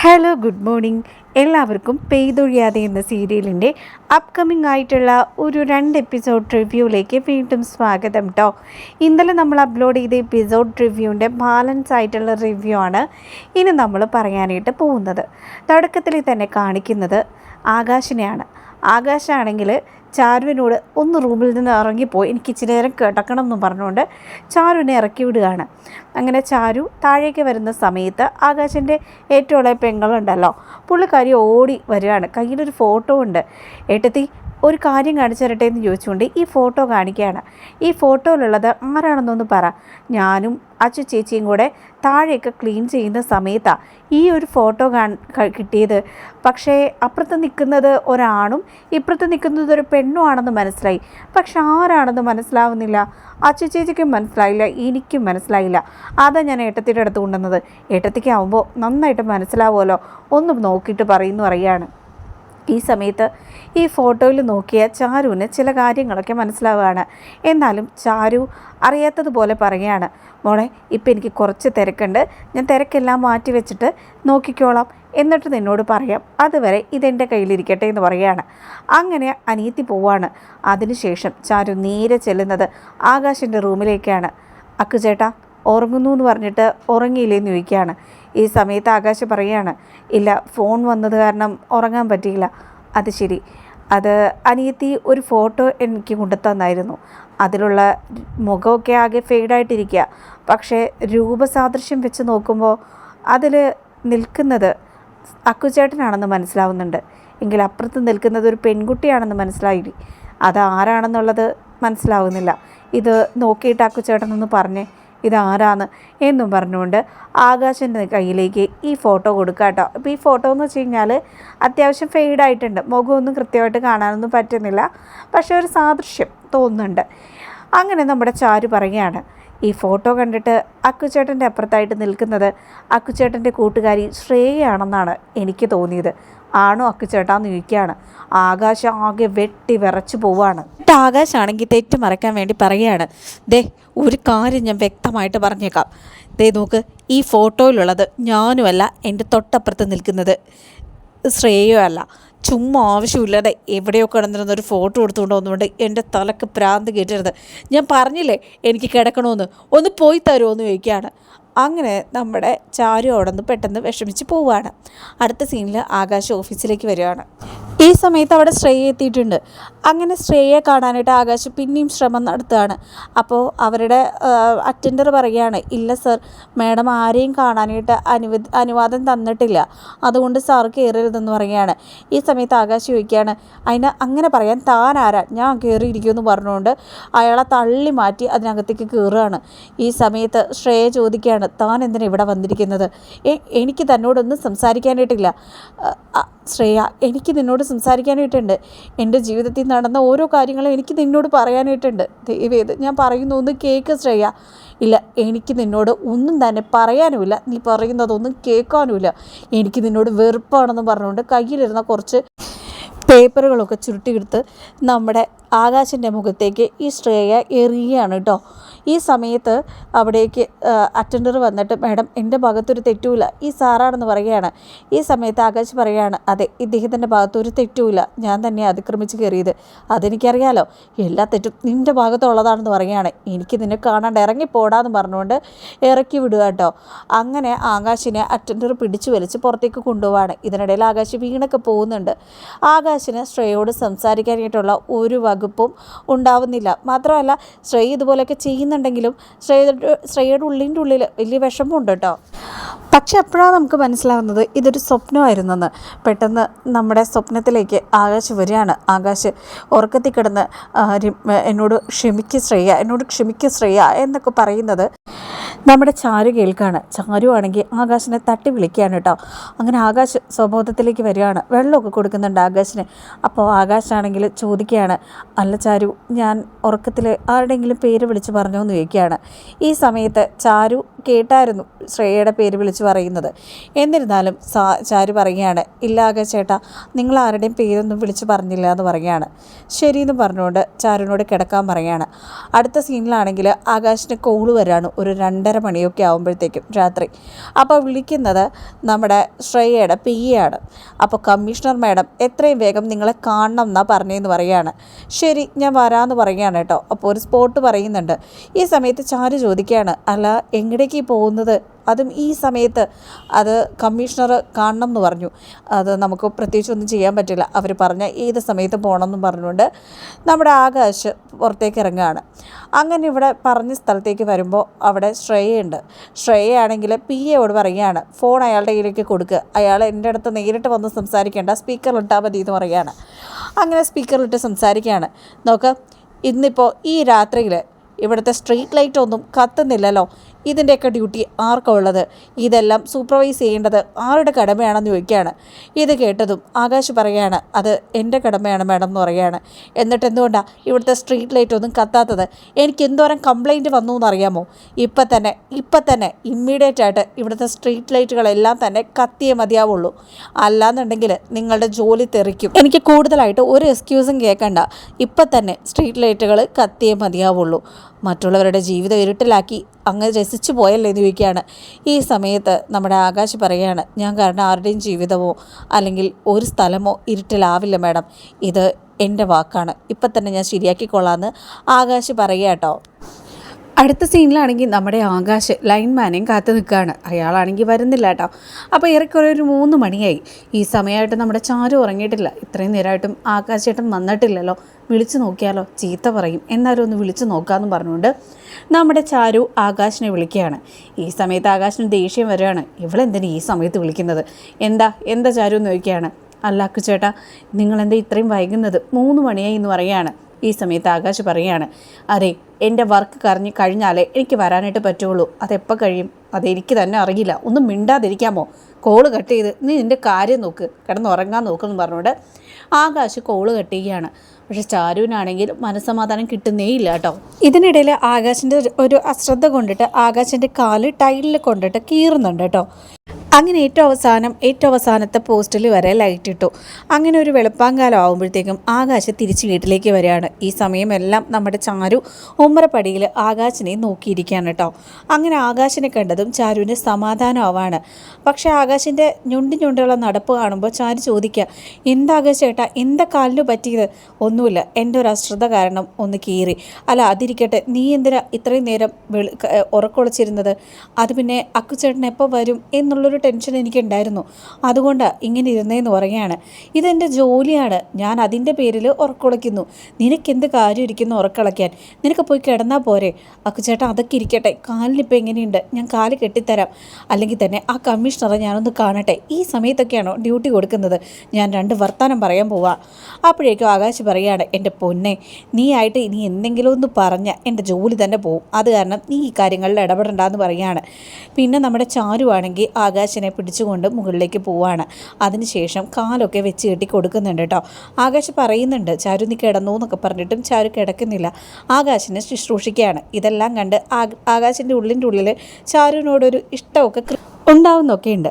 Hello good morning എല്ലാവർക്കും പെയ്തൊഴിയാതെ എന്ന സീരിയലിന്റെ അപ്കമിംഗ് ആയിട്ടുള്ള ഒരു രണ്ട് എപ്പിസോഡ് റിവ്യൂയിലേക്ക് വീണ്ടും സ്വാഗതം കേട്ടോ ഇന്നലെ നമ്മൾ അപ്ലോഡ് ചെയ്ത എപ്പിസോഡ് റിവ്യൂവിന്റെ ബാലൻസ് ആയിട്ടുള്ള റിവ്യൂ ആണ് ഇനി നമ്മൾ പറയാനായിട്ട് പോകുന്നത്. തുടക്കത്തിൽ തന്നെ കാണിക്കുന്നത് ആകാശിനെയാണ്. ആകാശാണെങ്കിൽ ചാരുവിനോട് ഒന്ന് റൂമിൽ നിന്ന് ഇറങ്ങിപ്പോയി. എനിക്ക് ഇച്ചിരി നേരം കിടക്കണം എന്ന് പറഞ്ഞുകൊണ്ട് ചാരുവിനെ ഇറക്കി വിടുകയാണ്. അങ്ങനെ ചാരു താഴേക്ക് വരുന്ന സമയത്ത് ആകാശിന്റെ ഏറ്റവും ഇളയ പെങ്ങളുണ്ടല്ലോ. പുള്ളിക്കാരി ഓടി വരികയാണ്. കയ്യിലൊരു ഫോട്ടോ ഉണ്ട്. ഏട്ടത്തി ഒരു കാര്യം കാണിച്ചു തരട്ടെ എന്ന് ചോദിച്ചുകൊണ്ട് ഈ ഫോട്ടോ കാണിക്കുകയാണ്. ഈ ഫോട്ടോയിലുള്ളത് ആരാണെന്നൊന്ന് പറ. ഞാനും അച്ചു ചേച്ചിയും കൂടെ താഴെയൊക്കെ ക്ലീൻ ചെയ്യുന്ന സമയത്താണ് ഈ ഒരു ഫോട്ടോ കിട്ടിയത്. പക്ഷേ അപ്പുറത്ത് നിൽക്കുന്നത് ഒരാണും ഇപ്പുറത്ത് നിൽക്കുന്നത് ഒരു പെണ്ണും ആണെന്ന് മനസ്സിലായി. പക്ഷെ ആരാണെന്ന് മനസ്സിലാവുന്നില്ല. അച്ചു ചേച്ചിക്കും മനസ്സിലായില്ല എനിക്കും മനസ്സിലായില്ല. അതാ ഞാൻ ഏട്ടത്തിയുടെ അടുത്ത് കൊണ്ടുവന്നത്. ഏട്ടത്തിക്കാവുമ്പോൾ നന്നായിട്ട് മനസ്സിലാവുമല്ലോ. ഒന്ന് നോക്കിയിട്ട് പറയുന്നു അറിയാണ് ഈ സമയത്ത് ഈ ഫോട്ടോയിൽ നോക്കിയ ചാരുവിന് ചില കാര്യങ്ങളൊക്കെ മനസ്സിലാവുകയാണ്. എന്നാലും ചാരു അറിയാത്തതുപോലെ പറയുകയാണ് മോളെ ഇപ്പം എനിക്ക് കുറച്ച് തിരക്കുണ്ട്. ഞാൻ തിരക്കെല്ലാം മാറ്റി വെച്ചിട്ട് നോക്കിക്കോളാം. എന്നിട്ട് നിന്നോട് പറയാം. അതുവരെ ഇതെന്റെ കയ്യിലിരിക്കട്ടെ എന്ന് പറയുകയാണ്. അങ്ങനെ അനിയത്തി പോവാണ്. അതിനുശേഷം ചാരു നേരെ ചെല്ലുന്നത് ആകാശിന്റെ റൂമിലേക്കാണ്. അക്കു ചേട്ടാ ഉറങ്ങുന്നു എന്ന് പറഞ്ഞിട്ട് ഉറങ്ങിയില്ലേന്ന് ചോദിക്കുകയാണ്. ഈ സമയത്ത് ആകാശ് പറയുകയാണ് ഇല്ല ഫോൺ വന്നത് കാരണം ഉറങ്ങാൻ പറ്റിയില്ല. അത് ശരി. അത് അനിയത്തി ഒരു ഫോട്ടോ എനിക്ക് കൊണ്ടുതന്നായിരുന്നു അതിലുള്ള മുഖമൊക്കെ ആകെ ഫെയ്ഡായിട്ടിരിക്കുക പക്ഷേ രൂപസാദൃശ്യം വെച്ച് നോക്കുമ്പോൾ അതിൽ നിൽക്കുന്നത് അക്കുചേട്ടനാണെന്ന് മനസ്സിലാവുന്നുണ്ട്. എങ്കിൽ അപ്പുറത്ത് നിൽക്കുന്നത് ഒരു പെൺകുട്ടിയാണെന്ന് മനസ്സിലായി. അത് ആരാണെന്നുള്ളത് മനസ്സിലാവുന്നില്ല. ഇത് നോക്കിയിട്ട് അക്കുചേട്ടനൊന്ന് പറഞ്ഞേ. ഇതാരാന്ന് എന്നും പറഞ്ഞുകൊണ്ട് ആകാശന്റെ കയ്യിലേക്ക് ഈ ഫോട്ടോ കൊടുക്കുക കേട്ടോ. അപ്പോൾ ഈ ഫോട്ടോ എന്ന് വെച്ച് കഴിഞ്ഞാൽ അത്യാവശ്യം ഫെയ്ഡായിട്ടുണ്ട് മുഖമൊന്നും കൃത്യമായിട്ട് കാണാനൊന്നും പറ്റുന്നില്ല. പക്ഷേ ഒരു സാദൃശ്യം തോന്നുന്നുണ്ട്. അങ്ങനെ നമ്മുടെ ചാരു പറയുകയാണ് ഈ ഫോട്ടോ കണ്ടിട്ട് അക്കുചേട്ടന്റെ അപ്പുറത്തായിട്ട് നിൽക്കുന്നത് അക്കുചേട്ടന്റെ കൂട്ടുകാരി ശ്രേയയാണെന്നാണ് എനിക്ക് തോന്നിയത്. ആണോ അക്കുചേട്ടാന്ന് ചോദിക്കുകയാണ് ആകാശം ആകെ വെട്ടി വിറച്ചു പോവാണ്. എന്നിട്ട് ആകാശാണെങ്കിൽ തെറ്റ് മറക്കാൻ വേണ്ടി പറയുകയാണ്. ദേ ഒരു കാര്യം ഞാൻ വ്യക്തമായിട്ട് പറഞ്ഞേക്കാം. ദേ നോക്ക് ഈ ഫോട്ടോയിലുള്ളത് ഞാനുമല്ല എന്റെ തൊട്ടപ്പുറത്ത് നിൽക്കുന്നത് ശ്രേയോ അല്ല ചുമ്മാ ആവശ്യമില്ലാതെ എവിടെയോ കിടന്നിരുന്ന ഒരു ഫോട്ടോ എടുത്തുകൊണ്ട് വന്നുകൊണ്ട് എന്റെ തലക്ക് പ്രാന്ത് കയറ്റരുത്. ഞാൻ പറഞ്ഞില്ലേ എനിക്ക് കിടക്കണമെന്ന്. ഒന്ന് പോയി തരുമോ എന്ന് ചോദിക്കുകയാണ്. അങ്ങനെ നമ്മുടെ ചാരു അവിടെ നിന്ന് പെട്ടെന്ന് വിഷമിച്ച് പോവുകയാണ് അടുത്ത സീനിൽ ആകാശ് ഓഫീസിലേക്ക് വരികയാണ്. ഈ സമയത്ത് അവിടെ ശ്രേയ എത്തിയിട്ടുണ്ട്. അങ്ങനെ ശ്രേയയെ കാണാനായിട്ട് ആകാശ് പിന്നെയും ശ്രമം നടത്തുകയാണ്. അപ്പോൾ അവരുടെ അറ്റൻഡർ പറയുകയാണ് ഇല്ല സർ മാഡം ആരെയും കാണാനായിട്ട് അനുവ അനുവാദം തന്നിട്ടില്ല. അതുകൊണ്ട് സാർ കയറരുതെന്ന് പറയുകയാണ്. ഈ സമയത്ത് ആകാശ് ചോദിക്കുകയാണ് അതിന് അങ്ങനെ പറയാൻ താൻ ആരാ? ഞാൻ കയറിയിരിക്കുമെന്ന് പറഞ്ഞുകൊണ്ട് അയാളെ തള്ളി മാറ്റി അതിനകത്തേക്ക് കയറുകയാണ് ഈ സമയത്ത് ശ്രേയ ചോദിക്കുകയാണ് താൻ എന്തിനാണ് ഇവിടെ വന്നിരിക്കുന്നത്? എനിക്ക് തന്നോടൊന്നും സംസാരിക്കാനായിട്ടില്ല. ശ്രേയ എനിക്ക് നിന്നോട് സംസാരിക്കാനായിട്ടുണ്ട്. എന്റെ ജീവിതത്തിൽ നടന്ന ഓരോ കാര്യങ്ങളും എനിക്ക് നിന്നോട് പറയാനായിട്ടുണ്ട്. ദൈവേത് ഞാൻ പറയുന്ന ഒന്ന് കേക്ക് ശ്രേയ. ഇല്ല എനിക്ക് നിന്നോട് ഒന്നും തന്നെ പറയാനുമില്ല. നീ പറയുന്നതൊന്നും കേൾക്കാനുമില്ല. എനിക്ക് നിന്നോട് വെറുപ്പാണെന്ന് പറഞ്ഞുകൊണ്ട് കയ്യിലിരുന്ന കുറച്ച് പേപ്പറുകളൊക്കെ ചുരുട്ടിയെടുത്ത് നമ്മുടെ ആകാശിന്റെ മുഖത്തേക്ക് ഈ ശ്രേയ എറിയുകയാണ് കേട്ടോ. ഈ സമയത്ത് അവിടേക്ക് അറ്റൻഡർ വന്നിട്ട് മാഡം എന്റെ ഭാഗത്തൊരു തെറ്റുമില്ല ഈ സാറാണെന്ന് പറയുകയാണ്. ഈ സമയത്ത് ആകാശ് പറയുകയാണ് അതെ ഇദ്ദേഹത്തിന്റെ ഭാഗത്തൊരു തെറ്റുമില്ല ഞാൻ തന്നെ അതിക്രമിച്ച് കയറിയത്. അതെനിക്കറിയാലോ. എല്ലാ തെറ്റും നിന്റെ ഭാഗത്തുള്ളതാണെന്ന് പറയുകയാണ്. എനിക്ക് നിന്നെ കാണാണ്ട് ഇറങ്ങിപ്പോടാന്ന് പറഞ്ഞുകൊണ്ട് ഇറക്കി വിടുക കേട്ടോ. അങ്ങനെ ആകാശിനെ അറ്റൻഡർ പിടിച്ചു വലിച്ച് പുറത്തേക്ക് കൊണ്ടുപോവാണ്. ഇതിനിടയിൽ ആകാശ് വീണൊക്കെ പോകുന്നുണ്ട്. ആകാശിന് ശ്രേയോട് സംസാരിക്കാനായിട്ടുള്ള ഒരു വകുപ്പും ഉണ്ടാവുന്നില്ല. മാത്രമല്ല ശ്രേയ ഇതുപോലെയൊക്കെ ചെയ്യുന്നുണ്ടെങ്കിലും ശ്രേയയുടെ ശ്രേയയുടെ ഉള്ളിന്റെ ഉള്ളിൽ വലിയ വിഷമമുണ്ട് കേട്ടോ. പക്ഷെ അപ്പോഴാണ് നമുക്ക് മനസ്സിലാവുന്നത് ഇതൊരു സ്വപ്നമായിരുന്നെന്ന്. പെട്ടെന്ന് നമ്മുടെ സ്വപ്നത്തിലേക്ക് ആകാശ് വരികയാണ്. ആകാശ് ഉറക്കത്തിൽ കിടന്ന് എന്നോട് ക്ഷമിക്ക് ശ്രേയ എന്നോട് ക്ഷമിക്ക് ശ്രേയ എന്നൊക്കെ പറയുന്നത് നമ്മുടെ ചാരു കേൾക്കാണ്. ചാരു ആണെങ്കിൽ ആകാശിനെ തട്ടി വിളിക്കുകയാണ് കേട്ടോ. അങ്ങനെ ആകാശ് സ്വബോധത്തിലേക്ക് വരികയാണ്. വെള്ളമൊക്കെ കൊടുക്കുന്നുണ്ട് ആകാശിന്. അപ്പോൾ ആകാശാണെങ്കിൽ ചോദിക്കുകയാണ് അല്ല ചാരു ഞാൻ ഉറക്കത്തിൽ ആരുടെയെങ്കിലും പേര് വിളിച്ച് പറഞ്ഞോ എന്ന് ചോദിക്കുകയാണ്. ഈ സമയത്ത് ചാരു കേട്ടായിരുന്നു ശ്രേയയുടെ പേര് വിളിച്ച് പറയുന്നത്. എന്നിരുന്നാലും സാ ചാരു പറയുകയാണ് ഇല്ല ആകാശേട്ടാ നിങ്ങൾ ആരുടെയും പേരൊന്നും വിളിച്ച് പറഞ്ഞില്ല എന്ന് പറയുകയാണ്. ശരിയെന്ന് പറഞ്ഞുകൊണ്ട് ചാരുവിനോട് കിടക്കാൻ പറയുകയാണ്. അടുത്ത സീനിലാണെങ്കിൽ ആകാശിന് കോൾ വരാണ്. ഒരു രണ്ടര ഒമ്പതര മണിയൊക്കെ ആകുമ്പോഴത്തേക്കും രാത്രി. അപ്പോൾ വിളിക്കുന്നത് നമ്മുടെ ശ്രേയയുടെ പി ആണ് അപ്പോൾ കമ്മീഷണർ മാഡം എത്രയും വേഗം നിങ്ങളെ കാണണം എന്നാണ് പറഞ്ഞതെന്ന് പറയുകയാണ് ശരി ഞാൻ വരാമെന്ന് പറയുകയാണ് കേട്ടോ. അപ്പോൾ ഒരു സ്പോട്ട് പറയുന്നുണ്ട്. ഈ സമയത്ത് ചാരു ചോദിക്കുകയാണ് അല്ല എങ്ങടേക്ക് പോകുന്നത്? അതും ഈ സമയത്ത് അത് കമ്മീഷണർ കാണണം എന്ന് പറഞ്ഞു. അത് നമുക്ക് പ്രത്യേകിച്ച് ഒന്നും ചെയ്യാൻ പറ്റില്ല. അവർ പറഞ്ഞ ഏത് സമയത്ത് പോകണം എന്നും പറഞ്ഞുകൊണ്ട് നമ്മുടെ ആകാശ് പുറത്തേക്ക് ഇറങ്ങുകയാണ്. അങ്ങനെ ഇവിടെ പറഞ്ഞ സ്ഥലത്തേക്ക് വരുമ്പോൾ അവിടെ ശ്രേയുണ്ട് ശ്രേയയാണെങ്കിൽ പി എയോട് പറയുകയാണ് ഫോൺ അയാളുടെ കയ്യിലേക്ക് കൊടുക്കുക അയാൾ എന്റെ അടുത്ത് നേരിട്ട് വന്ന് സംസാരിക്കേണ്ട സ്പീക്കറിലിട്ടാൽ മതി എന്ന് പറയുകയാണ്. അങ്ങനെ സ്പീക്കറിലിട്ട് സംസാരിക്കുകയാണ്. നോക്ക് ഇന്നിപ്പോൾ ഈ രാത്രിയിൽ ഇവിടുത്തെ സ്ട്രീറ്റ് ലൈറ്റ് ഒന്നും കത്തുന്നില്ലല്ലോ. ഇതിന്റെയൊക്കെ ഡ്യൂട്ടി ആർക്കാണ് ആർക്കുള്ളത് ഇതെല്ലാം സൂപ്പർവൈസ് ചെയ്യേണ്ടത് ആരുടെ കടമയാണെന്ന് ചോദിക്കുകയാണ്. ഇത് കേട്ടതും ആകാശ് പറയുകയാണ് അത് എന്റെ കടമയാണ് മാഡം എന്ന് പറയുകയാണ്. എന്നിട്ട് എന്തുകൊണ്ടാണ് ഇവിടുത്തെ സ്ട്രീറ്റ് ലൈറ്റ് ഒന്നും കത്താത്തത്? എനിക്ക് എന്തോരം കംപ്ലൈന്റ് വന്നു എന്നറിയാമോ ഇപ്പം തന്നെ ഇപ്പം തന്നെ ഇമ്മീഡിയറ്റ് ആയിട്ട് ഇവിടുത്തെ സ്ട്രീറ്റ് ലൈറ്റുകളെല്ലാം തന്നെ കത്തിയേ മതിയാവുള്ളൂ. അല്ലാന്നുണ്ടെങ്കിൽ നിങ്ങളുടെ ജോലി തെറിക്കും. എനിക്ക് കൂടുതലായിട്ട് ഒരു എക്സ്ക്യൂസും കേൾക്കണ്ട. ഇപ്പം തന്നെ സ്ട്രീറ്റ് ലൈറ്റുകൾ കത്തിയേ മതിയാവുള്ളൂ. മറ്റുള്ളവരുടെ ജീവിതം ഇരുട്ടിലാക്കി അങ്ങ് രസിച്ചു പോയല്ലേ എന്ന് ചോദിക്കുകയാണ്. ഈ സമയത്ത് നമ്മുടെ ആകാശ് പറയുകയാണ് ഞാൻ കാരണം ആരുടെയും ജീവിതമോ അല്ലെങ്കിൽ ഒരു സ്ഥലമോ ഇരുട്ടിലാവില്ല മാഡം. ഇത് എന്റെ വാക്കാണ്. ഇപ്പം തന്നെ ഞാൻ ശരിയാക്കിക്കൊള്ളാമെന്ന് ആകാശ് പറയുക കേട്ടോ. അടുത്ത സീനിലാണെങ്കിൽ നമ്മുടെ ആകാശ് ലൈൻമാനെയും കാത്തു നിൽക്കുകയാണ്. അയാളാണെങ്കിൽ വരുന്നില്ല കേട്ടോ. അപ്പോൾ ഏറെക്കുറെ ഒരു മൂന്ന് മണിയായി. ഈ സമയമായിട്ട് നമ്മുടെ ചാരു ഉറങ്ങിയിട്ടില്ല. ഇത്രയും നേരമായിട്ടും ആകാശേട്ടൻ വന്നിട്ടില്ലല്ലോ. വിളിച്ചു നോക്കിയാലോ? ചീത്ത പറയും. എന്നാലും ഒന്ന് വിളിച്ചു നോക്കാമെന്ന് പറഞ്ഞുകൊണ്ട് നമ്മുടെ ചാരു ആകാശിനെ വിളിക്കുകയാണ്. ഈ സമയത്ത് ആകാശിന് ദേഷ്യം വരികയാണ്. ഇവളെന്തിനാ ഈ സമയത്ത് വിളിക്കുന്നത്? എന്താ? എന്താ ചാരു എന്ന് ചോദിക്കുകയാണ്. അല്ല അക്കുചേട്ടാ നിങ്ങളെന്താ ഇത്രയും വൈകുന്നത്? മൂന്ന് മണിയായി എന്ന് പറയുകയാണ്. ഈ സമയത്ത് ആകാശ് പറയുകയാണ്. അതെ എന്റെ വർക്ക് കറിഞ്ഞ് കഴിഞ്ഞാലേ എനിക്ക് വരാനായിട്ട് പറ്റുള്ളൂ. അതെപ്പോൾ കഴിയും? അതെനിക്ക് തന്നെ അറിയില്ല. ഒന്നും മിണ്ടാതിരിക്കാമോ? കോൾ കട്ട് ചെയ്ത് നീ നിന്റെ കാര്യം നോക്ക് കിടന്ന് ഉറങ്ങാൻ നോക്കുമെന്ന് പറഞ്ഞുകൊണ്ട് ആകാശ് കോൾ കട്ട് ചെയ്യുകയാണ്. പക്ഷെ ചാരുവിനാണെങ്കിൽ മനസ്സമാധാനം കിട്ടുന്നേ ഇല്ല കേട്ടോ. ഇതിനിടയിൽ ആകാശിന്റെ ഒരു അശ്രദ്ധ കൊണ്ടിട്ട് ആകാശിന്റെ കാൽ ടൈലിൽ കൊണ്ടിട്ട് കീറുന്നുണ്ട് കേട്ടോ. അങ്ങനെ ഏറ്റവും അവസാനം ഏറ്റവും അവസാനത്തെ പോസ്റ്റിൽ വരെ ലൈറ്റ് ഇട്ടു. അങ്ങനെ ഒരു വെളുപ്പാങ്കാലം ആകുമ്പോഴത്തേക്കും ആകാശ് തിരിച്ച് വീട്ടിലേക്ക് വരികയാണ്. ഈ സമയമെല്ലാം നമ്മുടെ ചാരു ഉമ്മറപ്പടിയിൽ ആകാശിനെ നോക്കിയിരിക്കുകയാണ് കേട്ടോ. അങ്ങനെ ആകാശിനെ കണ്ടതും ചാരുവിന് സമാധാനമാവാണ്. പക്ഷേ ആകാശിന്റെ ഞുണ്ടി ഞുണ്ടുള്ള നടപ്പ് കാണുമ്പോൾ ചാരു ചോദിക്കുക എന്താ ആകാശ് ചേട്ടാ എന്താ കാലിന് പറ്റിയത്? ഒന്നുമില്ല എന്റെ ഒരു അശ്രദ്ധ കാരണം ഒന്ന് കീറി. അല്ല അതിരിക്കട്ടെ നീ എന്തിനാ ഇത്രയും നേരം വെളി ഉറക്കൊളച്ചിരുന്നത് അത് പിന്നെ അക്കുചേട്ടൻ എപ്പോൾ വരും? എന്നുള്ളൊരു ടെൻഷൻ എനിക്കുണ്ടായിരുന്നു. അതുകൊണ്ട് ഇങ്ങനെ ഇരുന്നേന്ന് പറയുകയാണ്. ഇതെന്റെ ജോലിയാണ്. ഞാൻ അതിന്റെ പേരിൽ ഉറക്കുളയ്ക്കുന്നു നിനക്കെന്ത് കാര്യം ഇരിക്കുന്നു ഉറക്കളയ്ക്കാൻ? നിനക്ക് പോയി കിടന്നാൽ പോരെ? അക്കുചേട്ടാ അതൊക്കെ ഇരിക്കട്ടെ. കാലിനിപ്പോൾ എങ്ങനെയുണ്ട്? ഞാൻ കാൽ കെട്ടിത്തരാം. അല്ലെങ്കിൽ തന്നെ ആ കമ്മീഷണറെ ഞാനൊന്ന് കാണട്ടെ. ഈ സമയത്തൊക്കെയാണോ ഡ്യൂട്ടി കൊടുക്കുന്നത്? ഞാൻ രണ്ട് വർത്തമാനം പറയാൻ പോവാ. അപ്പോഴേക്കും ആകാശ് പറയുകയാണ് എന്റെ പൊന്നെ നീ ആയിട്ട് ഇനി എന്തെങ്കിലും ഒന്ന് പറഞ്ഞ എന്റെ ജോലി തന്നെ പോവും. അത് കാരണം നീ ഈ കാര്യങ്ങളിൽ ഇടപെടണ്ടെന്ന് പറയുകയാണ്. പിന്നെ നമ്മുടെ ചാരുവാണെങ്കിൽ ആകാശിനെ പിടിച്ചുകൊണ്ട് മുകളിലേക്ക് പോവാണ്. അതിനുശേഷം കാലൊക്കെ വെച്ച് കെട്ടി കൊടുക്കുന്നുണ്ട് കേട്ടോ. ആകാശ് പറയുന്നുണ്ട് ചാരു നീ കിടന്നു എന്നൊക്കെ പറഞ്ഞിട്ടും ചാരു കിടക്കുന്നില്ല. ആകാശിനെ ശുശ്രൂഷിക്കുകയാണ്. ഇതെല്ലാം കണ്ട് ആകാശിന്റെ ഉള്ളിന്റെ ഉള്ളിൽ ചാരുവിനോടൊരു ഇഷ്ടമൊക്കെ ഉണ്ടാവുന്നൊക്കെ ഉണ്ട്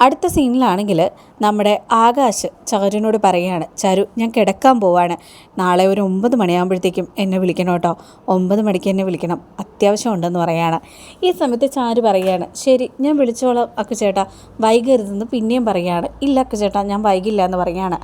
അടുത്ത സീനിലാണെങ്കിൽ നമ്മുടെ ആകാശ് ചരുനോട് പറയുകയാണ് ചരു ഞാൻ കിടക്കാൻ പോവാണ്. നാളെ ഒരു ഒമ്പത് മണിയാകുമ്പോഴത്തേക്കും എന്നെ വിളിക്കണം കേട്ടോ. ഒമ്പത് മണിക്ക് എന്നെ വിളിക്കണം. അത്യാവശ്യം ഉണ്ടെന്ന് ഈ സമയത്ത് ചാരു പറയുകയാണ് ശരി ഞാൻ വിളിച്ചോളാം അക്കു ചേട്ടാ. വൈകരുതെന്ന് പിന്നെയും പറയുകയാണ് ഇല്ല അക്കു ചേട്ടാ ഞാൻ വൈകില്ല എന്ന് പറയുകയാണ്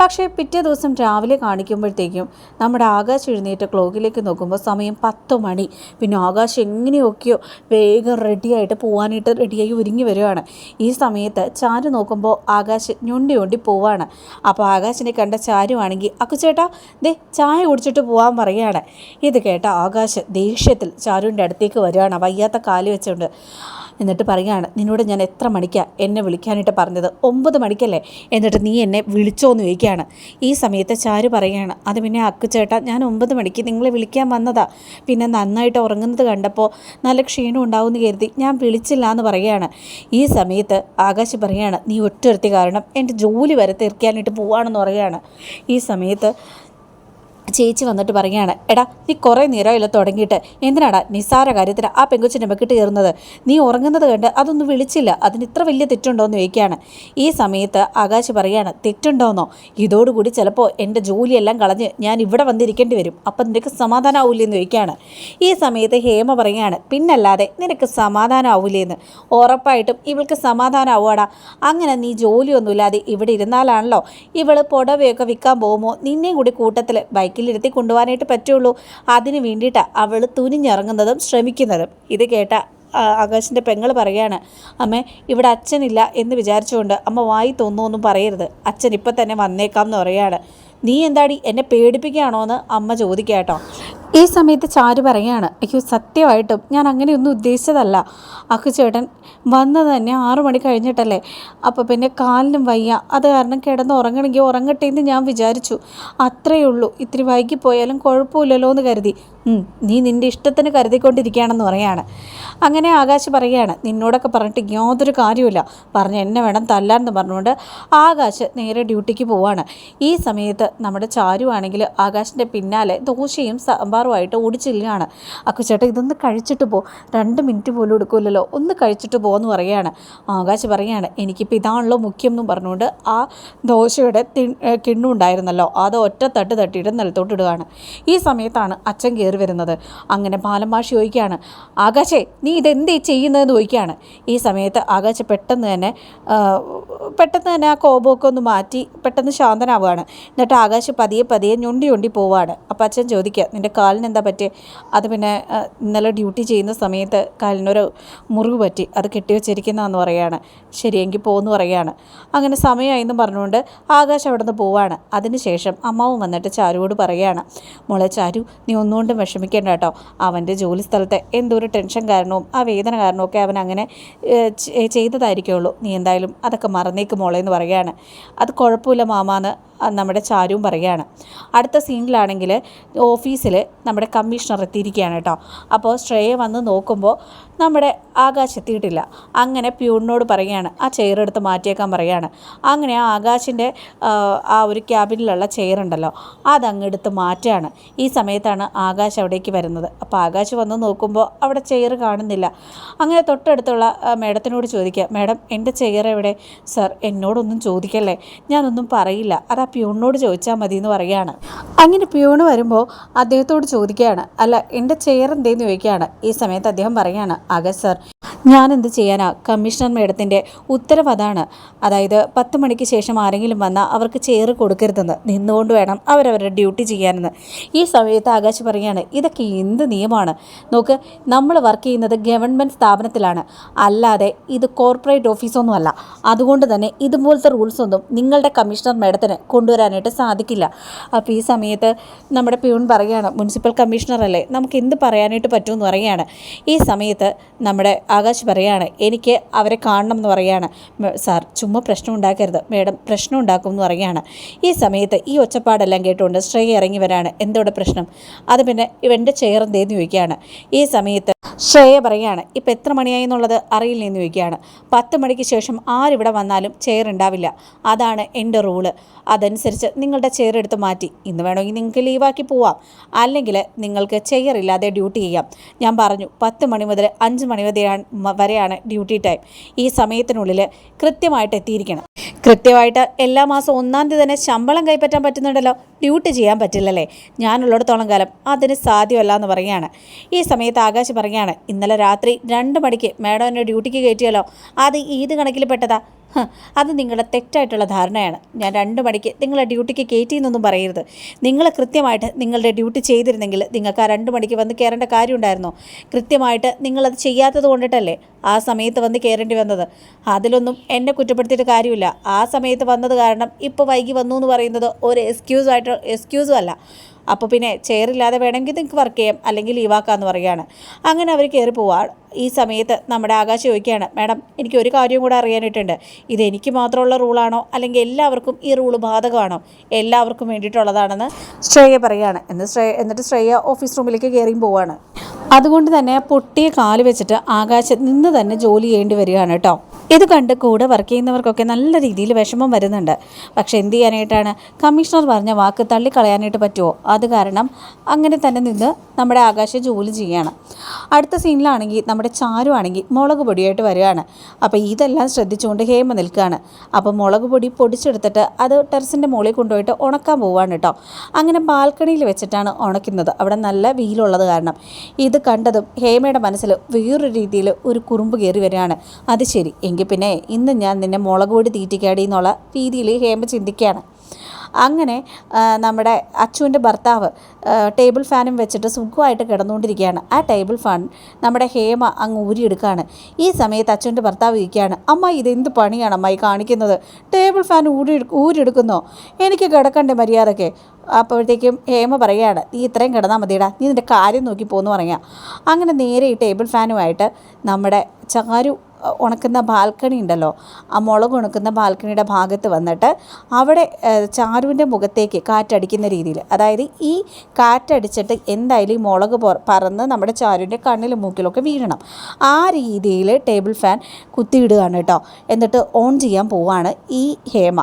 പക്ഷേ പിറ്റേ ദിവസം രാവിലെ കാണിക്കുമ്പോഴത്തേക്കും നമ്മുടെ ആകാശം എഴുന്നേറ്റ ക്ലോക്കിലേക്ക് നോക്കുമ്പോൾ സമയം പത്ത് മണി. പിന്നെ ആകാശം എങ്ങനെയൊക്കെയോ വേഗം റെഡിയായിട്ട് പോകാനായിട്ട് റെഡിയായി ഒരുങ്ങി വരികയാണ്. ഈ സമയത്ത് ചാരു നോക്കുമ്പോൾ ആകാശം ഞൊണ്ടി ഞൊണ്ടി പോവാണ്. അപ്പോൾ ആകാശിനെ കണ്ട ചാരുവാണെങ്കിൽ അക്കുചേട്ടാ ദേ ചായ കുടിച്ചിട്ട് പോകാൻ പറയുകയാണ്. ഇത് കേട്ട ആകാശം ദേഷ്യത്തിൽ ചാരുവിന്റെ അടുത്തേക്ക് വരികയാണ്. വയ്യാത്ത കാൽ വെച്ചുകൊണ്ട് എന്നിട്ട് പറയുകയാണ് നിന്നോട് ഞാൻ എത്ര മണിക്കാണ് എന്നെ വിളിക്കാനായിട്ട് പറഞ്ഞത്? ഒമ്പത് മണിക്കല്ലേ? എന്നിട്ട് നീ എന്നെ വിളിച്ചോ എന്ന് ചോദിക്കുകയാണ്. ഈ സമയത്ത് ചാരു പറയുകയാണ് അത് പിന്നെ അക്കുചേട്ടാ ഞാൻ ഒമ്പത് മണിക്ക് നിങ്ങളെ വിളിക്കാൻ വന്നതാ. പിന്നെ നന്നായിട്ട് ഉറങ്ങുന്നത് കണ്ടപ്പോൾ നല്ല ക്ഷീണം ഉണ്ടാവുമെന്ന് കരുതി ഞാൻ വിളിച്ചില്ല എന്ന് പറയുകയാണ്. ഈ സമയത്ത് ആകാശ് പറയുകയാണ് നീ ഒറ്റ കാരണം എന്റെ ജോലി വരെ തീർക്കാനായിട്ട് പോവാണെന്ന് പറയുകയാണ്. ഈ സമയത്ത് ചേച്ചി വന്നിട്ട് പറയുകയാണ് എടാ നീ കുറേ നേരമായില്ല തുടങ്ങിയിട്ട്? എന്തിനാടാ നിസ്സാര കാര്യത്തിന് ആ പെങ്കുച്ചിന്റെ മെക്കിട്ട് കയറുന്നത്? നീ ഉറങ്ങുന്നത് കണ്ട് അതൊന്നും വിളിച്ചില്ല. അതിന് ഇത്ര വലിയ തെറ്റുണ്ടോയെന്ന് ചോദിക്കുകയാണ്. ഈ സമയത്ത് ആകാശ് പറയാണ് തെറ്റുണ്ടോന്നോ? ഇതോടുകൂടി ചിലപ്പോൾ എന്റെ ജോലിയെല്ലാം കളഞ്ഞ് ഞാൻ ഇവിടെ വന്നിരിക്കേണ്ടി വരും. അപ്പം നിനക്ക് സമാധാനമാവില്ലെന്ന് ചോദിക്കുകയാണ്. ഈ സമയത്ത് ഹേമ പറയുകയാണ് പിന്നല്ലാതെ നിനക്ക് സമാധാനമാവില്ലേന്ന് ഉറപ്പായിട്ടും ഇവൾക്ക് സമാധാനമാവുകടാ അങ്ങനെ നീ ജോലിയൊന്നുമില്ലാതെ ഇവിടെ ഇരുന്നാലാണല്ലോ? ഇവൾ പുടവയൊക്കെ വിൽക്കാൻ പോകുമ്പോൾ നിന്നെയും കൂടി കൂട്ടത്തിൽ ബൈക്കിലിരുത്തി കൊണ്ടുപോകാനായിട്ട് പറ്റുള്ളൂ. അതിന് വേണ്ടിയിട്ടാണ് അവൾ തുനിഞ്ഞിറങ്ങുന്നതും ശ്രമിക്കുന്നതും. ഇത് കേട്ട ആകാശിന്റെ പെങ്ങൾ പറയാണ് അമ്മ ഇവിടെ അച്ഛനില്ല എന്ന് വിചാരിച്ചുകൊണ്ട് അമ്മ വായി തോന്നുമൊന്നും പറയരുത്. അച്ഛൻ ഇപ്പം തന്നെ വന്നേക്കാം എന്ന് പറയാണ് നീ എന്താടി എന്നെ പേടിപ്പിക്കുകയാണോ എന്ന് അമ്മ ചോദിക്കാട്ടോ കേട്ടോ. ഈ സമയത്ത് ചാരു പറയാണ് അയ്യോ സത്യമായിട്ടും ഞാൻ അങ്ങനെയൊന്നും ഉദ്ദേശിച്ചതല്ല. അക്കു ചേട്ടൻ വന്നത് തന്നെ ആറു മണി കഴിഞ്ഞിട്ടല്ലേ. അപ്പോൾ പിന്നെ കാലിനും വയ്യ. അത് കാരണം കിടന്ന് ഉറങ്ങണമെങ്കിൽ ഉറങ്ങട്ടെ എന്ന് ഞാൻ വിചാരിച്ചു. അത്രയേ ഉള്ളൂ. ഇത്തിരി വൈകിപ്പോയാലും കുഴപ്പമില്ലല്ലോ എന്ന് കരുതി. നീ നിന്റെ ഇഷ്ടത്തിന് കരുതിക്കൊണ്ടിരിക്കുകയാണെന്ന് പറയാണ് അങ്ങനെ ആകാശ് പറയുകയാണ് നിന്നോടൊക്കെ പറഞ്ഞിട്ട് യാതൊരു കാര്യമില്ല പറഞ്ഞ് എന്നെ വേണം തല്ലാന്ന് പറഞ്ഞുകൊണ്ട് ആകാശ് നേരെ ഡ്യൂട്ടിക്ക് പോവാണ്. ഈ സമയത്ത് നമ്മുടെ ചാരു ആണെങ്കിൽ ആകാശിന്റെ പിന്നാലെ ദോശയും സാമ്പാറുമായിട്ട് ഓടിച്ചില്ലാണ് അക്കുച്ചേട്ട ഇതൊന്ന് കഴിച്ചിട്ട് പോ. രണ്ട് മിനിറ്റ് പോലും എടുക്കില്ലല്ലോ. ഒന്ന് കഴിച്ചിട്ട് പോകുമെന്ന് പറയുകയാണ്. ആകാശ് പറയുകയാണ് എനിക്കിപ്പോൾ ഇതാണല്ലോ മുഖ്യം എന്നും പറഞ്ഞുകൊണ്ട് ആ ദോശയുടെ കിണ്ണുണ്ടായിരുന്നല്ലോ. അത് ഒറ്റ തട്ട് തട്ടിയിട്ട് നിലത്തോട്ട് ഇടുകയാണ്. ഈ സമയത്താണ് അച്ഛൻ കയറി വരുന്നത് അങ്ങനെ ബാലമാഷി ചോദിക്കുകയാണ് ആകാശേ നീ ഇതെന്തേ ചെയ്യുന്നതെന്ന് ചോദിക്കുകയാണ്. ഈ സമയത്ത് ആകാശ പെട്ടെന്ന് തന്നെ പെട്ടെന്ന് തന്നെ ആ കോപമൊക്കെ ഒന്ന് മാറ്റി പെട്ടെന്ന് ശാന്തനാവുകയാണ്. എന്നിട്ട് ആകാശ് പതിയെ പതിയെ ഞൊണ്ടി ഞൊണ്ടി പോവാണ് അപ്പം അച്ഛൻ ചോദിക്കുക നിന്റെ കാലിന് എന്താ പറ്റിയത് അത് പിന്നെ ഇന്നലെ ഡ്യൂട്ടി ചെയ്യുന്ന സമയത്ത് കാലിനൊരു മുറിവ് പറ്റി. അത് കെട്ടിവെച്ചിരിക്കുന്നതെന്ന് പറയുകയാണ്. ശരിയെങ്കിൽ പോകുമെന്ന് പറയുകയാണ്. അങ്ങനെ സമയമായെന്ന് പറഞ്ഞുകൊണ്ട് ആകാശ് അവിടെ നിന്ന് പോവാണ് അതിനുശേഷം അമ്മാവും വന്നിട്ട് ചാരുവോട് പറയുകയാണ് മോളെ ചാരു നീ ഒന്നുകൊണ്ടും വിഷമിക്കേണ്ട കേട്ടോ. അവന്റെ ജോലി സ്ഥലത്തെ എന്തോ ഒരു ടെൻഷൻ കാരണവും ആ വേദന കാരണവും ഒക്കെ അവൻ അങ്ങനെ ചെയ്തതായിരിക്കുള്ളൂ. നീ എന്തായാലും അതൊക്കെ മറന്നേക്ക് മോളെ എന്ന് പറയുകയാണ്. അത് കുഴപ്പമില്ല മാമാന്ന് നമ്മുടെ ചാരുവും പറയുകയാണ്. അടുത്ത സീനിലാണെങ്കിൽ ഓഫീസിൽ നമ്മുടെ കമ്മീഷണർ എത്തിയിരിക്കുകയാണ് കേട്ടോ. അപ്പോൾ ശ്രേയ വന്ന് നോക്കുമ്പോൾ നമ്മുടെ ആകാശ് എത്തിയിട്ടില്ല. അങ്ങനെ പ്യൂണിനോട് പറയുകയാണ് ആ ചെയർ എടുത്ത് മാറ്റിയേക്കാൻ പറയുകയാണ് അങ്ങനെ ആ ആകാശിന്റെ ആ ഒരു ക്യാബിനിലുള്ള ചെയർ ഉണ്ടല്ലോ അതങ്ങ് എടുത്ത് മാറ്റുകയാണ്. ഈ സമയത്താണ് ആകാശ് അവിടേക്ക് വരുന്നത്. അപ്പോൾ ആകാശ് വന്ന് നോക്കുമ്പോൾ അവിടെ ചെയർ കാണുന്നില്ല. അങ്ങനെ തൊട്ടടുത്തുള്ള മേഡത്തിനോട് ചോദിക്കുക മേഡം എന്റെ ചെയർ എവിടെ? സർ എന്നോടൊന്നും ചോദിക്കല്ലേ? ഞാനൊന്നും പറയില്ല. അത് ആ പ്യൂണിനോട് ചോദിച്ചാൽ മതി എന്ന് പറയുകയാണ്. അങ്ങനെ പ്യൂണ് വരുമ്പോൾ അദ്ദേഹത്തോട് ചോദിക്കുകയാണ് അല്ല എന്റെ ചെയർ എന്തേന്ന് ചോദിക്കുകയാണ്? ഈ സമയത്ത് അദ്ദേഹം പറയുകയാണ് ആകാശ് സർ. ഞാൻ എന്ത് ചെയ്യാനാ? കമ്മീഷണർ മേഡത്തിന്റെ ഉത്തരവ് അതാണ്. അതായത് പത്ത് മണിക്ക് ശേഷം ആരെങ്കിലും വന്നാൽ അവർക്ക് ചെയർ കൊടുക്കരുതെന്ന്. നിന്നുകൊണ്ട് വേണം അവരവരുടെ ഡ്യൂട്ടി ചെയ്യാനെന്ന്. ഈ സമയത്ത് ആകാശ് പറയുകയാണ് ഇതൊക്കെ എന്ത് നിയമമാണ്? നോക്ക് നമ്മൾ വർക്ക് ചെയ്യുന്നത് ഗവൺമെന്റ് സ്ഥാപനത്തിലാണ്. അല്ലാതെ ഇത് കോർപ്പറേറ്റ് ഓഫീസൊന്നുമല്ല അതുകൊണ്ട് തന്നെ ഇതുപോലത്തെ റൂൾസ് ഒന്നും നിങ്ങളുടെ കമ്മീഷണർ മേഡത്തിന് കൊണ്ടുവരാനായിട്ട് സാധിക്കില്ല. അപ്പോൾ ഈ സമയത്ത് നമ്മുടെ പ്യൂൺ പറയുകയാണ് മുനിസിപ്പൽ കമ്മീഷണർ അല്ലേ നമുക്ക് എന്ത് പറയാനായിട്ട് പറ്റുമെന്ന് പറയുകയാണ് ഈ സമയത്ത് നമ്മുടെ ആകാശ് പറയാണ് എനിക്ക് അവരെ കാണണം എന്ന് പറയാണ്. "മ- സാർ ചുമ്മാ പ്രശ്നം ഉണ്ടാക്കരുത്. മേഡം പ്രശ്നം ഉണ്ടാക്കും എന്ന് പറയുകയാണ് ഈ സമയത്ത് ഈ ഒച്ചപ്പാടെല്ലാം കേട്ടുകൊണ്ട് ശ്രേയ ഇറങ്ങി വരാണ്. എന്തോടെ പ്രശ്നം? അത് പിന്നെ ഇവന്റെ ചെയർ എന്തേന്ന് ചോദിക്കുകയാണ്. ഈ സമയത്ത് ശ്രേയ പറയുകയാണ് ഇപ്പം എത്ര മണിയായി എന്നുള്ളത് അറിയില്ല എന്ന് ചോദിക്കുകയാണ്. പത്ത് മണിക്ക് ശേഷം ആരിവിടെ വന്നാലും ചെയർ ഉണ്ടാവില്ല. അതാണ് എന്റെ റൂൾ. അതനുസരിച്ച് നിങ്ങളുടെ ചെയർ എടുത്ത് മാറ്റി. ഇന്ന് വേണമെങ്കിൽ നിങ്ങൾക്ക് ലീവാക്കി പോവാം. അല്ലെങ്കിൽ നിങ്ങൾക്ക് ചെയർ ഇല്ലാതെ ഡ്യൂട്ടി ചെയ്യാം. ഞാൻ പറഞ്ഞു പത്ത് മണി മുതൽ അഞ്ച് മണി വരെയാണ് ഡ്യൂട്ടി ടൈം. ഈ സമയത്തിനുള്ളിൽ കൃത്യമായിട്ട് എത്തിയിരിക്കണം. കൃത്യമായിട്ട് എല്ലാ മാസം ഒന്നാം തീയതി തന്നെ ശമ്പളം കൈപ്പറ്റാൻ പറ്റുന്നുണ്ടല്ലോ. ഡ്യൂട്ടി ചെയ്യാൻ പറ്റില്ലല്ലേ? ഞാനുള്ളിടത്തോളം കാലം അതിന് സാധ്യമല്ല എന്ന് പറയുകയാണ്. ഈ സമയത്ത് ആകാശ് പറയുകയാണ് ഇന്നലെ രാത്രി രണ്ട് മണിക്ക് മാഡം എന്നെ ഡ്യൂട്ടിക്ക് കയറ്റിയല്ലോ. അത് ഈദ് കണക്കിൽ പെട്ടതാ? അത് നിങ്ങളുടെ തെറ്റായിട്ടുള്ള ധാരണയാണ്. ഞാൻ രണ്ട് മണിക്ക് നിങ്ങളെ ഡ്യൂട്ടിക്ക് കയറ്റി എന്നൊന്നും പറയരുത്. നിങ്ങൾ കൃത്യമായിട്ട് നിങ്ങളുടെ ഡ്യൂട്ടി ചെയ്തിരുന്നെങ്കിൽ നിങ്ങൾക്ക് ആ രണ്ട് മണിക്ക് വന്ന് കയറേണ്ട കാര്യമുണ്ടായിരുന്നോ? കൃത്യമായിട്ട് നിങ്ങളത് ചെയ്യാത്തത് കൊണ്ടിട്ടല്ലേ ആ സമയത്ത് വന്ന് കയറേണ്ടി വന്നത്? അതിലൊന്നും എന്നെ കുറ്റപ്പെടുത്തിയിട്ട് കാര്യമില്ല. ആ സമയത്ത് വന്നത് കാരണം ഇപ്പോൾ വൈകി വന്നു എന്ന് പറയുന്നത് ഒരു എക്സ്ക്യൂസായിട്ട് എക്സ്ക്യൂസും അല്ല. അപ്പോൾ പിന്നെ ചെയറില്ലാതെ വേണമെങ്കിൽ നിങ്ങൾക്ക് വർക്ക് ചെയ്യാം അല്ലെങ്കിൽ ലീവാക്കാമെന്ന് പറയുകയാണ്. അങ്ങനെ അവർ കയറി പോവാണ് ഈ സമയത്ത് നമ്മുടെ ആകാശ് ചോദിക്കുകയാണ് മാഡം എനിക്ക് ഒരു കാര്യം കൂടെ അറിയാനായിട്ടുണ്ട്. ഇത് എനിക്ക് മാത്രമുള്ള റൂളാണോ അല്ലെങ്കിൽ എല്ലാവർക്കും ഈ റൂൾ ബാധകമാണോ? എല്ലാവർക്കും വേണ്ടിയിട്ടുള്ളതാണെന്ന് ശ്രേയ പറയുകയാണ് എന്ന് ശ്രേയ എന്നിട്ട് ശ്രേയ ഓഫീസ് റൂമിലേക്ക് കയറിയും പോവാണ്. അതുകൊണ്ട് തന്നെ പൊട്ടിയ കാൽ വെച്ചിട്ട് ആകാശത്ത് നിന്ന് തന്നെ ജോലി ചെയ്യേണ്ടി വരികയാണ് കേട്ടോ. ഇത് കണ്ട് കൂടെ വർക്ക് ചെയ്യുന്നവർക്കൊക്കെ നല്ല രീതിയിൽ വിഷമം വരുന്നുണ്ട്. പക്ഷേ എന്ത് ചെയ്യാനായിട്ടാണ്? കമ്മീഷണർ പറഞ്ഞ വാക്ക് തള്ളിക്കളയാനായിട്ട് പറ്റുമോ? അത് കാരണം അങ്ങനെ തന്നെ നിന്ന് നമ്മുടെ ആകാശം ജോലി ചെയ്യുകയാണ്. അടുത്ത സീനിലാണെങ്കിൽ നമ്മുടെ ചാരു ആണെങ്കിൽ മുളക് പൊടിയായിട്ട് വരികയാണ്. അപ്പോൾ ഇതെല്ലാം ശ്രദ്ധിച്ചുകൊണ്ട് ഹേമ നിൽക്കുകയാണ്. അപ്പോൾ മുളക് പൊടി പൊടിച്ചെടുത്തിട്ട് അത് ടെറസിന്റെ മുകളിൽ കൊണ്ടുപോയിട്ട് ഉണക്കാൻ പോവാണ് കേട്ടോ. അങ്ങനെ ബാൽക്കണിയിൽ വെച്ചിട്ടാണ് ഉണക്കുന്നത്. അവിടെ നല്ല വെയിലുള്ളത് കാരണം. ഇത് കണ്ടതും ഹേമയുടെ മനസ്സിൽ വേറൊരു രീതിയിൽ ഒരു കുറുമ്പ് കയറി വരികയാണ്. അത് ശരി എങ്കിൽ പിന്നെ ഇന്ന് ഞാൻ നിന്നെ മുളക് തീറ്റിക്കാടി എന്നുള്ള രീതിയിൽ ഹേമ ചിന്തിക്കുകയാണ്. അങ്ങനെ നമ്മുടെ അച്ചുവിന്റെ ഭർത്താവ് ടേബിൾ ഫാനും വെച്ചിട്ട് സുഖമായിട്ട് കിടന്നുകൊണ്ടിരിക്കുകയാണ്. ആ ടേബിൾ ഫാൻ നമ്മുടെ ഹേമ അങ്ങ് ഊരിയെടുക്കുകയാണ്. ഈ സമയത്ത് അച്ചുവിന്റെ ഭർത്താവ് ഇരിക്കുകയാണ്. അമ്മ ഇതെന്ത് പണിയാണ് അമ്മായി കാണിക്കുന്നത്? ടേബിൾ ഫാൻ ഊരി ഊരിയെടുക്കുന്നോ? എനിക്ക് കിടക്കണ്ടേ മര്യാദയ്ക്ക്. അപ്പോഴത്തേക്കും ഹേമ പറയുകയാണ് നീ ഇത്രയും കിടന്നാൽ മതിയടാ. നീ നിന്റെ കാര്യം നോക്കി പോകുന്നു പറയാം അങ്ങനെ നേരെ ഈ ടേബിൾ ഫാനുമായിട്ട് നമ്മുടെ ചാരു ഉണക്കുന്ന ബാൽക്കണി ഉണ്ടല്ലോ ആ മുളക് ഉണക്കുന്ന ബാൽക്കണിയുടെ ഭാഗത്ത് വന്നിട്ട് അവിടെ ചാരുവിന്റെ മുഖത്തേക്ക് കാറ്റടിക്കുന്ന രീതിയിൽ അതായത് ഈ കാറ്റടിച്ചിട്ട് എന്തായാലും ഈ മുളക് പറന്ന് നമ്മുടെ ചാരുവിന്റെ കണ്ണിലും മൂക്കിലൊക്കെ വീഴണം. ആ രീതിയിൽ ടേബിൾ ഫാൻ കുത്തിയിടുകയാണ് കേട്ടോ. എന്നിട്ട് ഓൺ ചെയ്യാൻ പോവാണ് ഈ ഹേമ.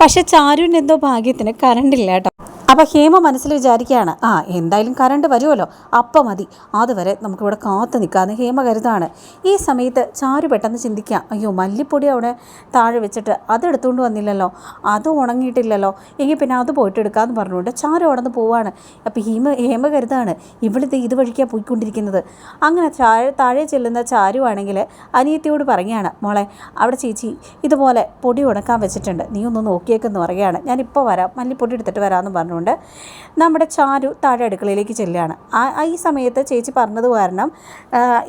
പക്ഷെ ചാരുവിന്റെ എന്തോ ഭാഗ്യത്തിന് കറണ്ടില്ല കേട്ടോ. അപ്പോൾ ഹേമ മനസ്സിൽ വിചാരിക്കുകയാണ് ആ എന്തായാലും കറണ്ട് വരുമല്ലോ അപ്പം മതി. അതുവരെ നമുക്കിവിടെ കാത്തു നിൽക്കാമെന്ന് ഹേമ കരുതാണ്. ഈ സമയത്ത് ചാരു പെട്ടെന്ന് ചിന്തിക്കാം അയ്യോ മല്ലിപ്പൊടി അവിടെ താഴെ വെച്ചിട്ട് അത് എടുത്തുകൊണ്ട് വന്നില്ലല്ലോ അത് ഉണങ്ങിയിട്ടില്ലല്ലോ എങ്കിൽ പിന്നെ അത് പോയിട്ട് എടുക്കാമെന്ന് പറഞ്ഞുകൊണ്ട് ചാരു അവിടെ നിന്ന് പോവാണ്. അപ്പോൾ ഹീമ ഹേമ കരുതാണ് ഇവിടുത്തെ ഇത് വഴിക്കാണ് പോയിക്കൊണ്ടിരിക്കുന്നത്. അങ്ങനെ താഴെ താഴെ ചെല്ലുന്ന ചാരു ആണെങ്കിൽ അനിയത്തിയോട് പറയുകയാണ് മോളെ അവിടെ ചേച്ചി ഇതുപോലെ പൊടി ഉണക്കാൻ വെച്ചിട്ടുണ്ട് നീ ഒന്ന് നോക്കിയേക്കെന്ന് പറയുകയാണ്. ഞാനിപ്പോൾ വരാം മല്ലിപ്പൊടി എടുത്തിട്ട് വരാമെന്ന് പറഞ്ഞുകൊണ്ട് നമ്മുടെ ചാരു താഴെ അടുക്കളയിലേക്ക് ചെല്ലുകയാണ്. ആ ഈ സമയത്ത് ചേച്ചി പറഞ്ഞത് കാരണം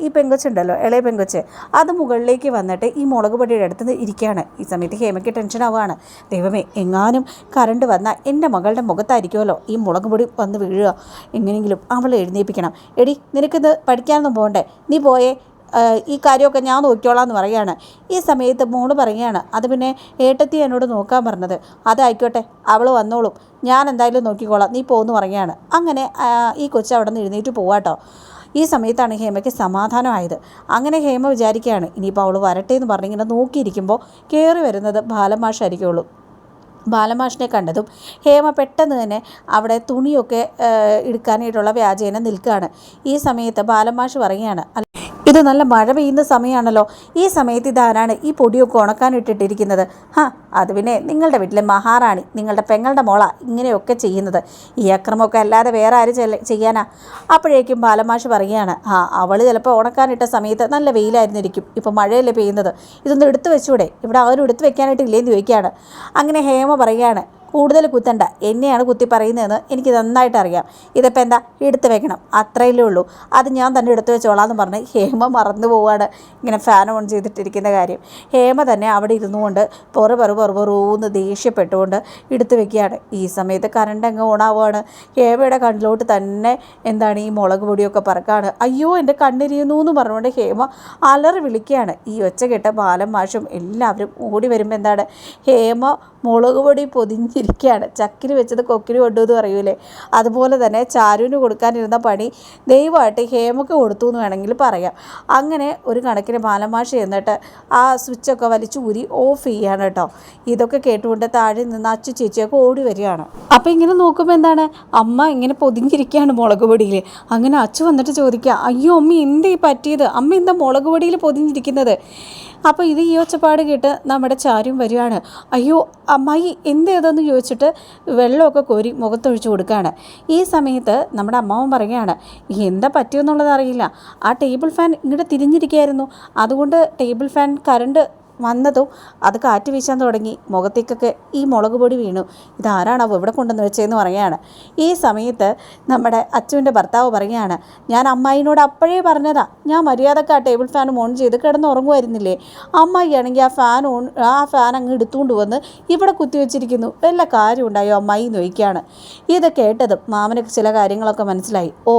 ഈ പെങ്കൊച്ചുണ്ടല്ലോ ഇളയ പെങ്കൊച്ച് അത് മുകളിലേക്ക് വന്നിട്ട് ഈ മുളക് പൊടിയുടെ അടുത്ത് ഇരിക്കുകയാണ്. ഈ സമയത്ത് ഹേമയ്ക്ക് ടെൻഷൻ ആവുകയാണ്. ദൈവമേ എങ്ങാനും കറണ്ട് വന്നാൽ എന്റെ മകളുടെ മുഖത്തായിരിക്കുമല്ലോ ഈ മുളക് പൊടി വന്ന് വീഴുക. എങ്ങനെയെങ്കിലും അവളെ എഴുന്നേൽപ്പിക്കണം. എടി നിനക്കിത് പഠിക്കാനൊന്നും പോകണ്ടേ? നീ പോയേ. ഈ കാര്യമൊക്കെ ഞാൻ നോക്കിക്കോളാം എന്ന് പറയുകയാണ്. ഈ സമയത്ത് മോൾ പറയുകയാണ് അത് പിന്നെ ഏട്ടത്തി എന്നോട് നോക്കാൻ പറഞ്ഞത്. അതായിക്കോട്ടെ അവൾ വന്നോളും. ഞാൻ എന്തായാലും നോക്കിക്കോളാം. നീ പോകുന്നു പറയുകയാണ്. അങ്ങനെ ഈ കൊച്ചു അവിടെ നിന്ന് എഴുന്നേറ്റ് പോവാട്ടോ ഈ സമയത്താണ് ഹേമയ്ക്ക് സമാധാനമായത്. അങ്ങനെ ഹേമ വിചാരിക്കുകയാണ് ഇനിയിപ്പോൾ അവൾ വരട്ടെ എന്ന് പറഞ്ഞിങ്ങനെ നോക്കിയിരിക്കുമ്പോൾ കയറി വരുന്നത് ബാലമാഷായിരിക്കുള്ളൂ. ബാലമാഷിനെ കണ്ടതും ഹേമ പെട്ടെന്ന് തന്നെ അവിടെ തുണിയൊക്കെ എടുക്കാനായിട്ടുള്ള വ്യാജേന നിൽക്കുകയാണ്. ഈ സമയത്ത് ബാലമാഷ് പറയുകയാണ് "അല്ല, ഇത് നല്ല മഴ പെയ്യുന്ന സമയമാണല്ലോ ഈ സമയത്ത് ഇതാരാണ് ഈ പൊടിയൊക്കെ ഉണക്കാനിട്ടിട്ടിരിക്കുന്നത് ഹാ അത് പിന്നെ നിങ്ങളുടെ വീട്ടിലെ മഹാറാണി നിങ്ങളുടെ പെങ്ങളുടെ മോള ഇങ്ങനെയൊക്കെ ചെയ്യുന്നത്. ഈ അക്രമമൊക്കെ അല്ലാതെ വേറെ ആര് ചെയ്യാനാ? അപ്പോഴേക്കും ബാലമാഷ് പറയുകയാണ് ആ അവൾ ചിലപ്പോൾ ഉണക്കാനിട്ട സമയത്ത് നല്ല വെയിലായിരുന്നിരിക്കും. ഇപ്പോൾ മഴയല്ലേ പെയ്യുന്നത്. ഇതൊന്ന് എടുത്തു വെച്ചൂടെ? ഇവിടെ അവരും എടുത്തു വെക്കാനായിട്ട് ഇല്ലേന്ന് ചോദിക്കുകയാണ്. അങ്ങനെ ഹേമ പറയുകയാണ് കൂടുതൽ കുത്തണ്ട. എന്നെയാണ് കുത്തി പറയുന്നതെന്ന് എനിക്ക് നന്നായിട്ട് അറിയാം. ഇതിപ്പോൾ എന്താ? എടുത്ത് വെക്കണം. അത്രയല്ലേ ഉള്ളൂ. അത് ഞാൻ തന്നെ എടുത്ത് വെച്ചോളാം എന്ന് പറഞ്ഞ് ഹേമ മറന്നു പോവാണ്. ഇങ്ങനെ ഫാൻ ഓൺ ചെയ്തിട്ടിരിക്കുന്ന കാര്യം. ഹേമ തന്നെ അവിടെ ഇരുന്നു ഇരുന്നുകൊണ്ട് പൊറു പെറു പെറു പൊറൂന്ന് ദേഷ്യപ്പെട്ടുകൊണ്ട് എടുത്ത് വെക്കുകയാണ്. ഈ സമയത്ത് കറണ്ട് അങ്ങ് ഓണാവുകയാണ് ഹേമയുടെ കണ്ണിലോട്ട് തന്നെ എന്താണ് ഈ മുളക് പൊടിയൊക്കെ പറക്കാണ്. അയ്യോ എന്റെ കണ്ണിരിയുന്നു എന്ന് പറഞ്ഞുകൊണ്ട് ഹേമ അലറി വിളിക്കുകയാണ്. ഈ ഒച്ച കേട്ട ബാലം മാഷും എല്ലാവരും ഓടി വരുമ്പോൾ എന്താണ്? ഹേമ മുളക് പൊടി പൊതിഞ്ഞിരിക്കുകയാണ് ചക്കിന് വെച്ചത് കൊക്കിന് കൊണ്ടു എന്ന് പറയൂലേ? അതുപോലെ തന്നെ ചാരുവിന് കൊടുക്കാനിരുന്ന പണി ദൈവമായിട്ട് ഹേമക്ക് കൊടുത്തു എന്ന് വേണമെങ്കിൽ പറയാം. അങ്ങനെ ഒരു കണക്കിന് ബാലമാഷ് എന്നിട്ട് ആ സ്വിച്ചൊക്കെ വലിച്ചു ഊരി ഓഫ് ചെയ്യാണ് കേട്ടോ. ഇതൊക്കെ കേട്ടുകൊണ്ട് താഴെ നിന്ന് അച്ചു ചേച്ചിയൊക്കെ ഓടി വരികയാണ്. അപ്പോൾ ഇങ്ങനെ നോക്കുമ്പോൾ എന്താണ്? അമ്മ ഇങ്ങനെ പൊതിഞ്ഞിരിക്കുകയാണ് മുളക് പൊടിയിൽ അങ്ങനെ അച്ചു വന്നിട്ട് ചോദിക്കുക അയ്യോ അമ്മ എന്തേ പറ്റിയത്? അമ്മ എന്താ മുളക് പൊടിയിൽ പൊതിഞ്ഞിരിക്കുന്നത്? അപ്പോൾ ഇത് ഈ ഒച്ചപ്പാട് കേട്ട് നമ്മുടെ ചാരും വരികയാണ്. അയ്യോ അമ്മായി എന്തേതെന്ന് ചോദിച്ചിട്ട് വെള്ളമൊക്കെ കോരി മുഖത്തൊഴിച്ചു കൊടുക്കുകയാണ്. ഈ സമയത്ത് നമ്മുടെ അമ്മാവൻ പറയുകയാണ് എന്താ പറ്റിയെന്നുള്ളത് അറിയില്ല. ആ ടേബിൾ ഫാൻ ഇങ്ങോട്ട് തിരിഞ്ഞിരിക്കുകയായിരുന്നു. അതുകൊണ്ട് ടേബിൾ ഫാൻ കറണ്ട് വന്നതും അത് കാറ്റ് വീശാൻ തുടങ്ങി. മുഖത്തേക്കൊക്കെ ഈ മുളക് പൊടി വീണു. ഇതാരാണാവോ ഇവിടെ കൊണ്ടുവന്ന് വെച്ചതെന്ന് പറയുകയാണ്. ഈ സമയത്ത് നമ്മുടെ അച്ചുവിന്റെ ഭർത്താവ് പറയുകയാണ് ഞാൻ അമ്മായിനോട് അപ്പോഴേ പറഞ്ഞതാ. ഞാൻ മര്യാദയ്ക്ക് ആ ടേബിൾ ഫാൻ ഓൺ ചെയ്ത് കിടന്ന് ഉറങ്ങുമായിരുന്നില്ലേ? അമ്മായിയാണെങ്കിൽ ആ ഫാൻ ഓൺ ആ ഫാൻ അങ്ങ് എടുത്തുകൊണ്ട് വന്ന് ഇവിടെ കുത്തിവെച്ചിരിക്കുന്നു വല്ല കാര്യം ഉണ്ടായോ അമ്മായി എന്ന് ചോദിക്കുകയാണ്. ഇത് കേട്ടതും മാമനക്ക് ചില കാര്യങ്ങളൊക്കെ മനസ്സിലായി. ഓ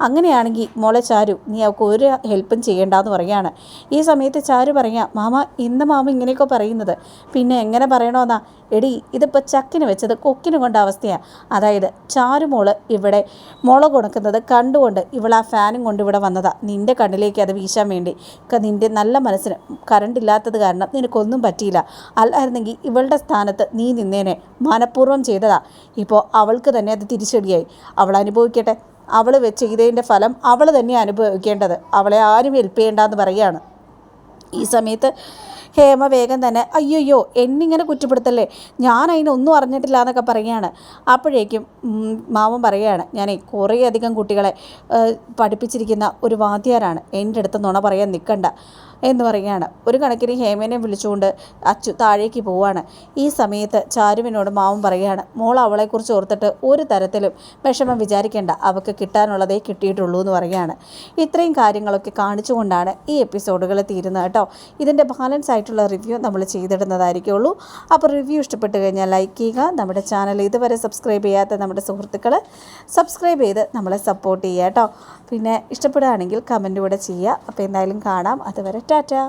അങ്ങനെയാണെങ്കിൽ മോളെ ചാരു നീ അവൾക്ക് ഒരു ഹെൽപ്പും ചെയ്യേണ്ടെന്ന് പറയുകയാണ്. ഈ സമയത്ത് ചാരു പറയാം മാമ ഇന്ന് എന്താ മാമ ഇങ്ങനെയൊക്കെ പറയുന്നത്. പിന്നെ എങ്ങനെ പറയണമെന്നാ എടി ഇതിപ്പോൾ ചക്കിന് വെച്ചത് കൊക്കിന് കൊണ്ട അവസ്ഥയാണ് അതായത് ചാരുമോൾ ഇവിടെ മുളക് ഉണക്കുന്നത് കണ്ടുകൊണ്ട് ഇവൾ ആ ഫാനും കൊണ്ട് ഇവിടെ വന്നതാ. നിന്റെ കണ്ണിലേക്ക് അത് വീശാൻ വേണ്ടി. നിന്റെ നല്ല മനസ്സിന് കറണ്ട് ഇല്ലാത്തത് കാരണം നിനക്കൊന്നും പറ്റിയില്ല. അല്ലായിരുന്നെങ്കിൽ ഇവളുടെ സ്ഥാനത്ത് നീ നിന്നേനെ മനഃപൂർവം ചെയ്തതാ. ഇപ്പോൾ അവൾക്ക് തന്നെ അത് തിരിച്ചടിയായി. അവൾ അനുഭവിക്കട്ടെ. അവൾ ചെയ്തതിന്റെ ഫലം അവൾ തന്നെ അനുഭവിക്കേണ്ടത്. അവളെ ആരും ഹെൽപ്പ് ചെയ്യേണ്ടെന്ന് പറയുകയാണ്. ഈ സമയത്ത് ഹേമ വേഗം തന്നെ അയ്യോയ്യോ എന്നിങ്ങനെ കുറ്റപ്പെടുത്തല്ലേ? ഞാൻ അതിനൊന്നും അറിഞ്ഞിട്ടില്ല എന്നൊക്കെ പറയുകയാണ്. അപ്പോഴേക്കും മാമൻ പറയുകയാണ് ഞാൻ കുറേയധികം കുട്ടികളെ പഠിപ്പിച്ചിരിക്കുന്ന ഒരു വാദ്യാരാണ്. എന്റെ അടുത്ത് നുണ പറയാൻ നിൽക്കണ്ട. എന്ന് പറയുകയാണ്. ഒരു കണക്കിന് ഹേമനെ വിളിച്ചുകൊണ്ട് അച്ചു താഴേക്ക് പോവാണ്. ഈ സമയത്ത് ചാരുവിനോട് മാവും പറയുകയാണ് മോൾ അവളെക്കുറിച്ച് ഓർത്തിട്ട് ഒരു തരത്തിലും വിഷമം വിചാരിക്കേണ്ട. അവൾക്ക് കിട്ടാനുള്ളതേ കിട്ടിയിട്ടുള്ളൂ എന്ന് പറയുകയാണ്. ഇത്രയും കാര്യങ്ങളൊക്കെ കാണിച്ചുകൊണ്ടാണ് ഈ എപ്പിസോഡുകൾ തീരുന്നത് കേട്ടോ. ഇതിന്റെ ബാലൻസ് ആയിട്ടുള്ള റിവ്യൂ നമ്മൾ ചെയ്തിടുന്നതായിരിക്കുള്ളൂ. അപ്പോൾ റിവ്യൂ ഇഷ്ടപ്പെട്ട് കഴിഞ്ഞാൽ ലൈക്ക് ചെയ്യുക. നമ്മുടെ ചാനൽ ഇതുവരെ സബ്സ്ക്രൈബ് ചെയ്യാത്ത നമ്മുടെ സുഹൃത്തുക്കൾ സബ്സ്ക്രൈബ് ചെയ്ത് നമ്മളെ സപ്പോർട്ട് ചെയ്യുക കേട്ടോ. പിന്നെ ഇഷ്ടപ്പെടുകയാണെങ്കിൽ കമന്റ് കൂടെ ചെയ്യുക. അപ്പോൾ എന്തായാലും കാണാം. അതുവരെ টাটা